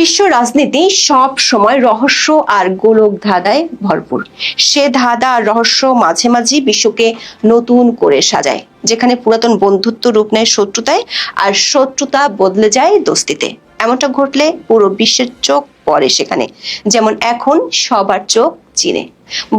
বিশ্ব রাজনীতি সব সময় রহস্য আর গোলক ধাঁধায় ভরপুর। সে ধাঁধা আর রহস্য মাঝে মাঝে বিশ্বকে নতুন করে সাজায়, যেখানে পুরাতন বন্ধুত্ব রূপ নেয় শত্রুতায় আর শত্রুতা বদলে যায় দোস্তিতে। এমনটা ঘটলে পুরো বিশ্বের চোখ পড়ে সেখানে, যেমন এখন সবার চোখ চীনে।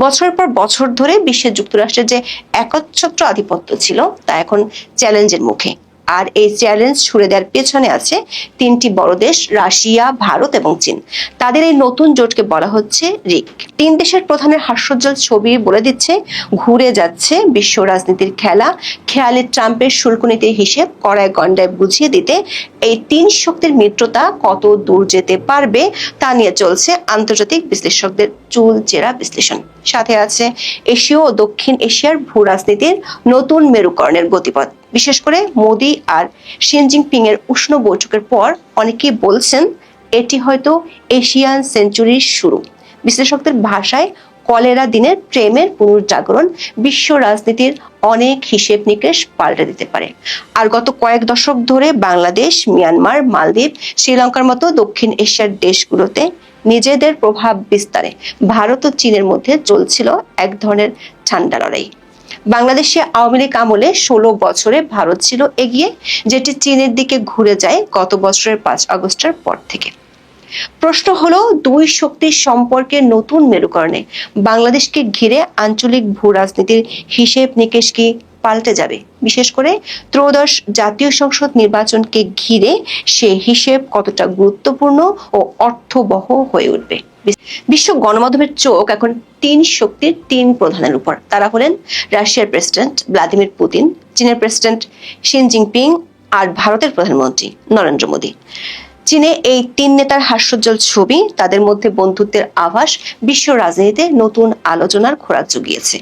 বছরের পর বছর ধরে বিশ্বের যুক্তরাষ্ট্রের যে একচ্ছত্র আধিপত্য ছিল, তা এখন চ্যালেঞ্জের মুখে। আর এই চ্যালেঞ্জ ছুড়ে দেওয়ার পেছনে আছে তিনটি বড় দেশ, রাশিয়া, ভারত এবং চীন। তাদের এই নতুন জোটকে বলা হচ্ছে রিক। তিন দেশের প্রধানের হাস্যোজ্জ্বল ছবি বলে দিচ্ছে, ঘুরে যাচ্ছে বিশ্ব রাজনীতির খেলা, খেয়ালি ট্রাম্পের শুল্ক নীতির হিসেব কড়ায় গন্ডায় বুঝিয়ে দিতে। এই তিন শক্তির মিত্রতা কত দূর যেতে পারবে তা নিয়ে চলছে আন্তর্জাতিক বিশ্লেষকদের চুল চেরা বিশ্লেষণ। সাথে আছে এশীয় ও দক্ষিণ এশিয়ার ভূ রাজনীতির নতুন মেরুকরণের গতিপথ। বিশেষ করে মোদি আর জিনপিং এর উষ্ণ বৈঠকের পর অনেকেই বলছেন এটি হয়তো এশিয়ান সেঞ্চুরির শুরু। বিশ্লেষকদের ভাষায় কলেরা দিনের প্রেমের পুনর্জাগরণ বিশ্ব রাজনীতির অনেক হিসেব নিকেশ পাল্টে দিতে পারে। আর গত কয়েক দশক ধরে বাংলাদেশ, মিয়ানমার, মালদ্বীপ, শ্রীলঙ্কার মতো দক্ষিণ এশিয়ার দেশগুলোতে নিজেদের প্রভাব বিস্তারে ভারত ও চীনের মধ্যে চলছিল এক ধরনের ঠান্ডা লড়াই। বাংলাদেশে আওয়ামী লীগ আমলে ষোলো বছরে ভারত ছিল এগিয়ে, যেটি চীনের দিকে ঘুরে যায় গত বছরের পাঁচ আগস্টের পর থেকে। প্রশ্ন হলো, দুই শক্তির সম্পর্কে নতুন মেরুকরণে বাংলাদেশকে ঘিরে আঞ্চলিক ভূ রাজনীতির হিসেব নিকেশ কি পাল্টে যাবে? বিশেষ করে ত্রয়োদশ জাতীয় সংসদ নির্বাচনকে ঘিরে সে হিসেব কতটা গুরুত্বপূর্ণ ও অর্থবহ হয়ে উঠবে? বিশ্ব গণমাধ্যমের চোখ এখন তিন শক্তির তিন প্রধানের উপর। তারা হলেন রাশিয়ার প্রেসিডেন্ট ভ্লাদিমির পুতিন, চীনের প্রেসিডেন্ট শিন জিনপিং আর ভারতের প্রধানমন্ত্রী নরেন্দ্র মোদী। চীনে এই তিন নেতার হাস্যোজ্জ্বল ছবি তাদের মধ্যে বন্ধুত্বের আভাস বিশ্ব রাজনীতিতে নতুন আলোচনার খোরাক জুগিয়েছে।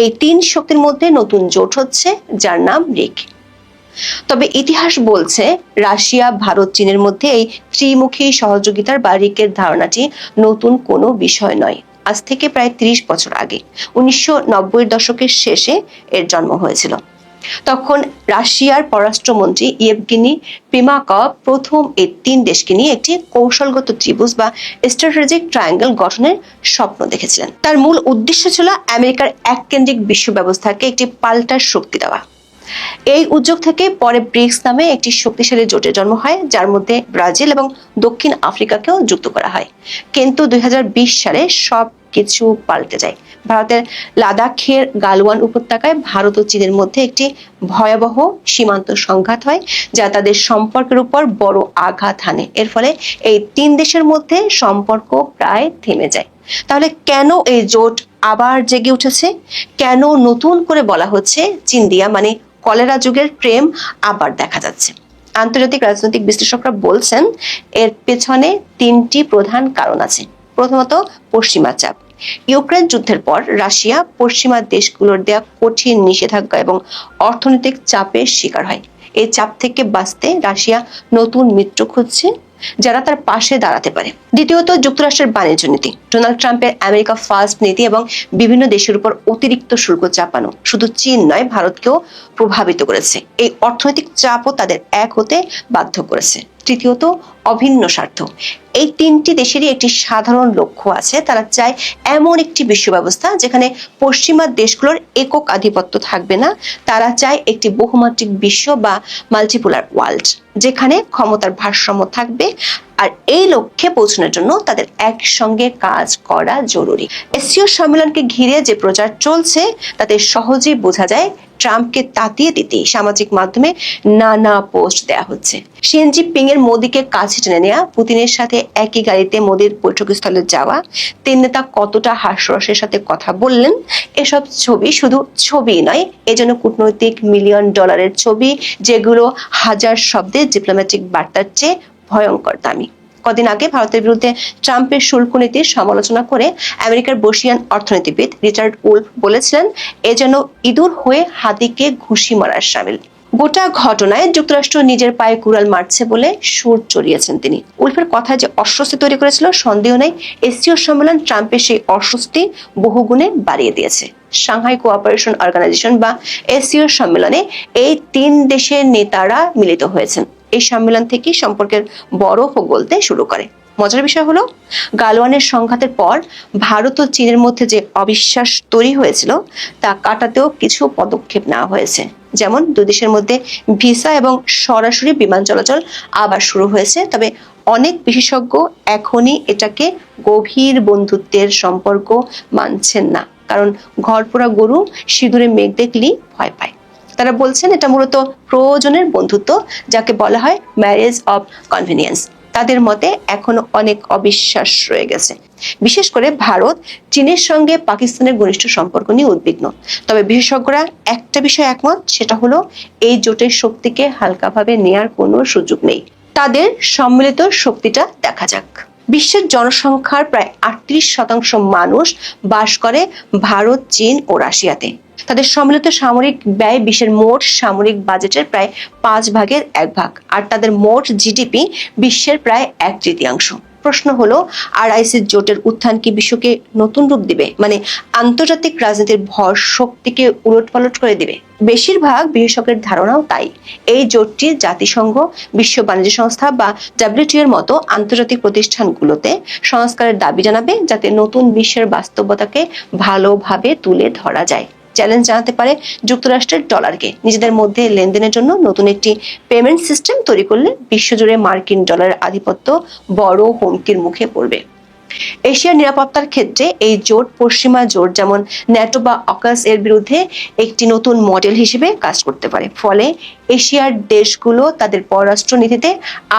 এই তিন শক্তির মধ্যে নতুন জোট হচ্ছে যার নাম রিক। তবে ইতিহাস বলছে, রাশিয়া, ভারত, চীনের মধ্যে এই ত্রিমুখী সহযোগিতার বা রিকের ধারণাটি নতুন কোনো বিষয় নয়। আজ থেকে প্রায় ত্রিশ বছর আগে, উনিশশো নব্বই দশকের শেষে এর জন্ম হয়েছিল। তখন রাশিয়ার পররাষ্ট্রমন্ত্রী ইয়েভগিনি প্রিমাকভ প্রথম এই তিন দেশকে নিয়ে একটি কৌশলগত ত্রিভুজ বা স্ট্র্যাটেজিক ট্রায়াঙ্গেল গঠনের স্বপ্ন দেখেছিলেন। তার মূল উদ্দেশ্য ছিল আমেরিকার এককেন্দ্রিক বিশ্ব ব্যবস্থাকে একটি পাল্টার শক্তি দেওয়া। এই উদ্যোগ থেকে পরে ব্রিক্স নামে একটি শক্তিশালী জোটের জন্ম হয়, যার মধ্যে ব্রাজিল এবং দক্ষিণ আফ্রিকাকেও যুক্ত করা হয়। কিন্তু দুই সালে সব কিছু পাল্টে যায়। ভারতের লাদাখের গালওয়ান উপত্যকায় ভারত ও চীনের মধ্যে একটি ভয়াবহ সীমান্ত সংঘাত হয়, যা তাদের সম্পর্কের উপর বড় আঘাত হানে। এর ফলে এই তিন দেশের মধ্যে সম্পর্ক প্রায় থেমে যায়। তাহলে কেন এই জোট আবার জেগে উঠেছে? কেন নতুন করে বলা হচ্ছে চিন্দিয়া মানে কলেরা যুগের প্রেম আবার দেখা যাচ্ছে। আন্তর্জাতিক রাজনৈতিক বিশ্লেষকরা বলছেন, এর পেছনে তিনটি প্রধান কারণ আছে। প্রথমত পশ্চিমা চাপ। ইউক্রেন যুদ্ধের পর রাশিয়া পশ্চিমা দেশগুলোর দেয়া কঠিন নিষেধাজ্ঞা এবং অর্থনৈতিক চাপের শিকার হয়। এই চাপ থেকে বাঁচতে রাশিয়া নতুন মিত্র খুঁজছে যারা তার পাশে দাঁড়াতে পারে। দ্বিতীয়ত, যুক্তরাষ্ট্রের বাণিজ্য নীতি। ডোনাল্ড ট্রাম্পের আমেরিকা ফার্স্ট নীতি এবং বিভিন্ন দেশের উপর অতিরিক্ত শুল্ক চাপানো শুধু চীন নয়, ভারতকেও প্রভাবিত করেছে। এই অর্থনৈতিক চাপও তাদের এক হতে বাধ্য করেছে। তৃতীয়ত অভিন্ন স্বার্থ। এই তিনটি দেশেরই একটি সাধারণ লক্ষ্য আছে। তারা চায় এমন একটি বিশ্ব ব্যবস্থা যেখানে পশ্চিমা দেশগুলোর একক আধিপত্য থাকবে না। তারা চায় একটি বহুমাত্রিক বিশ্ব বা মাল্টিপুলার ওয়ার্ল্ড যেখানে ক্ষমতার ভারসাম্য থাকবে আর এই লক্ষ্যে পৌঁছানোর জন্য তাদের একসঙ্গে কাজ করা জরুরি। এসিও সম্মেলনকে ঘিরে যে প্রচার চলছে, তাতে সহজেই বোঝা যায় ট্রাম্পকে তাতিয়ে দিতে সামাজিক মাধ্যমে নানা পোস্ট দেয়া হচ্ছে। শিনজি পিং এর মোদীকে কাছে টেনে নেওয়া পুতিনের সাথে একই গাড়িতে মোদীর বৈঠকস্থলে যাওয়া। তিন নেতা কতটা হাস্যরসের সাথে কথা বললেন, এসব ছবি শুধু ছবি নয় এজন্য কূটনৈতিক মিলিয়ন ডলারের ছবি, যেগুলো হাজার শব্দের ডিপ্লোম্যাটিক বার্তার চেয়ে ভয়ঙ্কর দামি। কদিন আগে ভারতের বিরুদ্ধে ট্রাম্পের শুল্ক নীতির সমালোচনা করে আমেরিকার বসিয়ান অর্থনীতিবিদ রিচার্ড উল্ফ বলেছিলেন, এ যেন ইঁদুর হয়ে হাতিকে ঘুষি মারার সামিল। গোটা ঘটনায় যুক্তরাষ্ট্র নিজের পায়ে কুড়াল মারছে বলে সুর চড়িয়েছেন তিনি। উল্ফের কথা যে অস্বস্তি তৈরি করেছিল, সন্দেহ নেই। এসিও সম্মেলন ট্রাম্পের সেই অস্বস্তি বহুগুণে বাড়িয়ে দিয়েছে। সাংহাই কোঅপারেশন অর্গানাইজেশন বা এসিও সম্মেলনে এই তিন দেশের নেতারা মিলিত হয়েছেন। এই সম্মেলন থেকেই সম্পর্কের বরফ গলতে শুরু করে। মজার বিষয় হলো, গালওয়ানের সংঘাতের পর ভারত ও চীনের মধ্যে যে অবিশ্বাস তৈরি হয়েছিল, তা কাটাতেও কিছু পদক্ষেপ নেওয়া হয়েছে। যেমন দুই দেশের মধ্যে ভিসা এবং সরাসরি বিমান চলাচল আবার শুরু হয়েছে। তবে অনেক বিশেষজ্ঞ এখনই এটাকে গভীর বন্ধুত্বের সম্পর্ক মানছেন না। কারণ ঘরপোড়া গরু সিঁদুরে মেঘ দেখলেই ভয় পায়। তারা বলছেন এটা মূলত প্রয়োজনের বন্ধুত্ব, যাকে বলা হয় ম্যারেজ অফ কনভিনিয়েন্স তাদের মতে এখনও অনেক অবিশ্বাস রয়ে গেছে। বিশেষ করে ভারত, চীনের সঙ্গে পাকিস্তানের ঘনিষ্ঠ সম্পর্ক নিয়ে উদ্বিগ্ন। তবে বিশেষজ্ঞরা একটা বিষয় একমত, সেটা হলো এই জোটের শক্তিকে হালকাভাবে নেয়ার কোনো সুযোগ নেই। তাদের সম্মিলিত শক্তিটা দেখা যাক। বিশ্বের জনসংখ্যার প্রায় আটত্রিশ শতাংশ মানুষ বাস করে ভারত, চীন ও রাশিয়াতে। তাদের সম্মিলিত সামরিক ব্যয় বিশ্বের মোট সামরিক বাজেটের প্রায় পাঁচ ভাগের এক ভাগ, আর তাদের মোট জিডিপি বিশ্বের প্রায় এক তৃতীয়াংশ। প্রশ্ন হলো, আর আইসির জোটের উত্থান কি বিশ্বকে নতুন রূপ দিবে? মানে আন্তর্জাতিক রাজনীতির ভর শক্তিকে উলটপালট করে দিবে? বেশিরভাগ বিশেষজ্ঞের ধারণাও তাই। এই জোটটি জাতিসংঘ, বিশ্ব বাণিজ্য সংস্থা বা ডাব্লিউটিও এর মতো আন্তর্জাতিক প্রতিষ্ঠানগুলোতে সংস্কারের দাবি জানাবে যাতে নতুন বিশ্বের বাস্তবতাকে ভালোভাবে তুলে ধরা যায়। চ্যালেঞ্জ জানাতে পারে যুক্তরাষ্ট্রের ডলারকে নিজেদের মধ্যে লেনদেনের জন্য নতুন একটি পেমেন্ট সিস্টেম তৈরি করলে বিশ্বজুড়ে মার্কিন ডলারের আধিপত্য বড় হুমকির মুখে পড়বে। এশিয়ার নিরাপত্তার ক্ষেত্রে এই জোট পশ্চিমা জোট যেমন ন্যাটো বা অকাস এর বিরুদ্ধে একটি নতুন মডেল হিসেবে কাজ করতে পারে। ফলে এশিয়ার দেশগুলো তাদের পররাষ্ট্র নীতিতে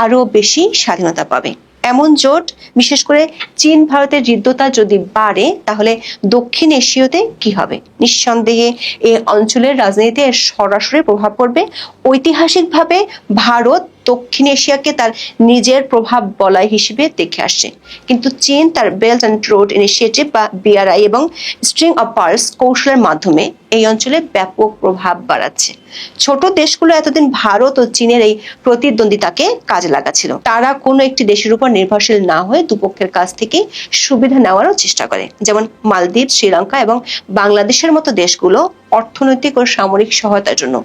আরও বেশি স্বাধীনতা পাবে। এমন জোট, বিশেষ করে চীন, ভারতের হৃদ্যতা যদি বাড়ে, তাহলে দক্ষিণ এশীয়তে কি হবে? নিঃসন্দেহে এই অঞ্চলের রাজনীতিতে সরাসরি প্রভাব পড়বে। ঐতিহাসিকভাবে ভারত দক্ষিণ এশিয়াকে তার নিজের প্রভাব বলয় হিসেবে দেখে আসছে। কিন্তু চীন তার বেল্ট অ্যান্ড রোড ইনিশিয়েটিভ বা বিআরআই এবং স্ট্রিং অফ পার্স কৌশলের মাধ্যমে এই অঞ্চলে ব্যাপক প্রভাব বাড়াচ্ছে। ছোট দেশগুলো এতদিন ভারত ও চীনের এই প্রতিদ্বন্দ্বিতাকে কাজে লাগাচ্ছিল। তারা কোনো একটি দেশের উপর নির্ভরশীল না হয়ে দুপক্ষের কাছ থেকে সুবিধা নেওয়ারও চেষ্টা করে। যেমন মালদ্বীপ, শ্রীলঙ্কা এবং বাংলাদেশের মতো দেশগুলো অর্থনৈতিক ও সামরিক সহায়তার জন্য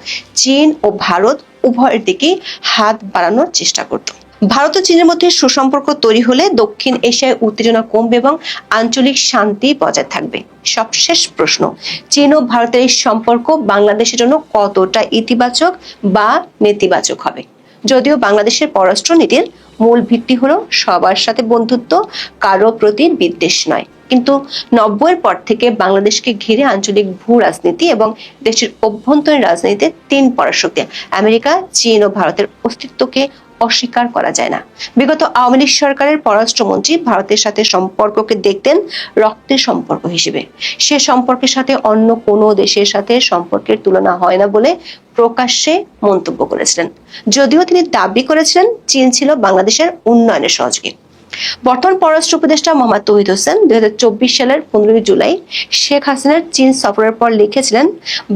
চীন ও ভারত উভয়ের দিকে হাত বাড়ানোর চেষ্টা করত। ভারত ও চীনের মধ্যে সুসম্পর্ক তৈরি হলে দক্ষিণ এশিয়ায় উত্তেজনা কমবে এবং আঞ্চলিক শান্তি বজায় থাকবে। সবশেষ প্রশ্ন, চীন ও ভারতের এই সম্পর্ক বাংলাদেশের জন্য কতটা ইতিবাচক বা নেতিবাচক হবে? যদিও বাংলাদেশের পররাষ্ট্র নীতির মূল ভিত্তি হলো সবার সাথে বন্ধুত্ব, কারও প্রতি বিদ্বেষ নয়। কিন্তু নব্বইয়ের পর থেকে বাংলাদেশকে ঘিরে আঞ্চলিক ভূ রাজনীতি এবং দেশের অভ্যন্তরীণ রাজনীতিতে তিন পরাশক্তি, আমেরিকা, চীন ও ভারতের অস্তিত্বকে অস্বীকার করা যায় না। বিগত আওয়ামী লীগ সরকারের পররাষ্ট্রমন্ত্রী ভারতের সাথে সম্পর্ককে দেখতেন রক্তের সম্পর্ক হিসেবে। সে সম্পর্কের সাথে অন্য কোনো দেশের সাথে সম্পর্কের তুলনা হয় না বলে প্রকাশ্যে মন্তব্য করেছিলেন। যদিও তিনি দাবি করেছিলেন চীন ছিল বাংলাদেশের উন্নয়নের সহযোগী। বর্তমান পররাষ্ট্র উপদেষ্টা মোহাম্মদ তৌহিদ হোসেন দু হাজার চব্বিশ সালের পনেরোই জুলাই শেখ হাসিনার চীন সফরের পর লিখেছিলেন,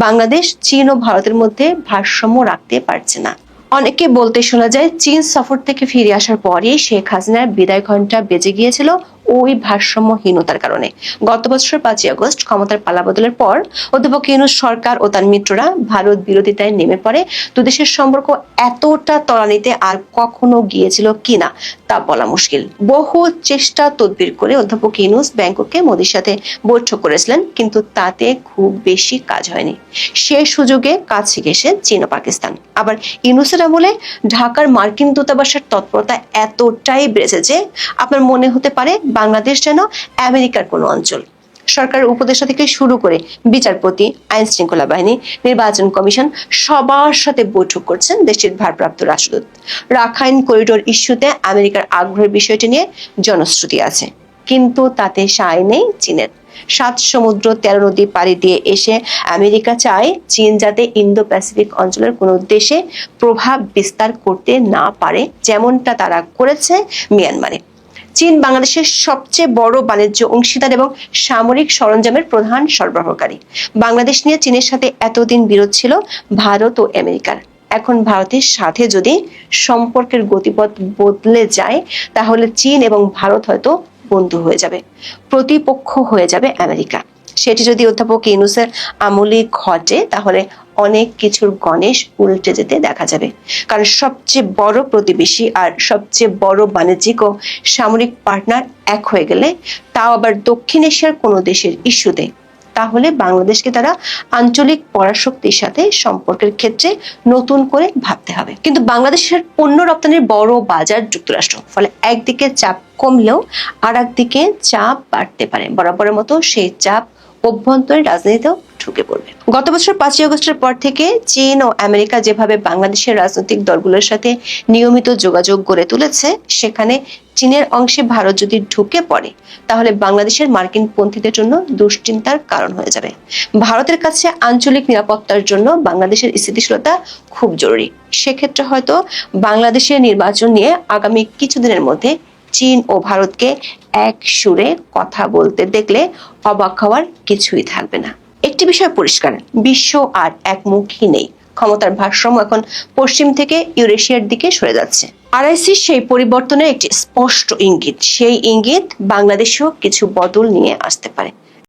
বাংলাদেশ, চীন ও ভারতের মধ্যে ভারসাম্য রাখতে পারছে না। অনেকে বলতে শোনা যায়, চীন সফর থেকে ফিরে আসার পরই শেখ হাসিনার বিদায় ঘণ্টা বেজে গিয়েছিল ওই ভারসাম্যহীনতার কারণে। গত বছর পাঁচই আগস্ট ক্ষমতার পালাবদলের পর অধ্যাপক ইউনুস সরকার ও তার মিত্ররা ভারত বিরোধিতায় নেমে পড়ে। দুদেশের সম্পর্ক এতটা তলানিতে আর কখনো গিয়েছিল কিনা তা বলা মুশকিল। বহু চেষ্টা তদবির করে অধ্যাপক ইউনুস ব্যাংককে মোদির সাথে বৈঠক করেছিলেন, কিন্তু তাতে খুব বেশি কাজ হয়নি। সে সুযোগে কাজ শিখেছে চীন ও পাকিস্তান। আবার ইউনুসের আমলে ঢাকার মার্কিন দূতাবাসের তৎপরতা এতটাই বেড়েছে যে আপনার মনে হতে পারে বাংলাদেশ যেন আমেরিকার কোনো অঞ্চল। সরকার উপদেষ্টা থেকে শুরু করে বিচারপতি, আইন শৃঙ্খলা বাহিনী, নির্বাচন কমিশন সবার সাথে বৈঠক করছেন দেশটির ভারপ্রাপ্ত রাষ্ট্রদূত। রাখাইন করিডোর ইস্যুতে আমেরিকার আগ্রহের বিষয়টি নিয়ে জনশ্রুতি আছে। কিন্তু তাতে সায় নেই চীনের। সাত সমুদ্র, তেরো নদী পাড়ি দিয়ে এসে আমেরিকা চায় চীন যাতে ইন্দো প্যাসিফিক অঞ্চলের কোনো দেশে প্রভাব বিস্তার করতে না পারে, যেমনটা তারা করেছে মিয়ানমারে। চীন বাংলাদেশের সবচেয়ে বড় বাণিজ্য অংশীদার এবং সামরিক সরঞ্জামের প্রধান সরবরাহকারী। বাংলাদেশ নিয়ে চীনের সাথে এতদিন বিরোধ ছিল ভারত ও আমেরিকার। এখন ভারতের সাথে যদি সম্পর্কের গতিপথ বদলে যায়, তাহলে চীন এবং ভারত হয়তো বন্ধু হয়ে যাবে, প্রতিপক্ষ হয়ে যাবে আমেরিকা। সেটি যদি অধ্যাপক ইউনুসের আমলি ঘটে, তাহলে অনেক কিছুর গণেশ উল্টে যেতে দেখা যাবে। কারণ সবচেয়ে বড় প্রতিবেশী আর সবচেয়ে বড় বাণিজ্যিক ও সামরিক পার্টনার এক হয়ে গেলে, তাও আবার দক্ষিণ এশিয়ার কোনো দেশের ইস্যুতে। তাহলে বাংলাদেশকে তারা আঞ্চলিক পরাশক্তির সাথে সম্পর্কের ক্ষেত্রে নতুন করে ভাবতে হবে। কিন্তু বাংলাদেশের পণ্য রপ্তানির বড় বাজার যুক্তরাষ্ট্র, ফলে একদিকে চাপ কমলেও আর একদিকে চাপ বাড়তে পারে। বরাবরের মতো সেই চাপ অভ্যন্তরীণ রাজনীতিতেও ঢুকে পড়বে। গত বছর পাঁচই আগস্টের পর থেকে চীন ও আমেরিকা যেভাবে বাংলাদেশের রাজনৈতিক দলগুলোর সাথে নিয়মিত যোগাযোগ গড়ে তুলেছে, সেখানে চীনের অংশে ভারত যদি ঢুকে পড়ে, তাহলে বাংলাদেশের মার্কিন পন্থীদের জন্য দুশ্চিন্তার কারণ হয়ে যাবে। ভারতের কাছে আঞ্চলিক নিরাপত্তার জন্য বাংলাদেশের স্থিতিশীলতা খুব জরুরি। সেক্ষেত্রে হয়তো বাংলাদেশের নির্বাচন নিয়ে আগামী কিছুদিনের মধ্যে চীন ও ভারতকে এক সুরে কথা বলতে দেখলে অবাক হওয়ার কিছুই থাকবে না। একটি বিষয় পরিষ্কার, বিশ্ব আর একমুখী নেই। ক্ষমতার ভারসাম্য এখন পশ্চিম থেকে ইউরেশিয়ার দিকে সরে যাচ্ছে। আরআইসি সেই পরিবর্তনের একটি স্পষ্ট ইঙ্গিত, সেই ইঙ্গিত বাংলাদেশেও কিছু বদল নিয়ে আসতে পারে।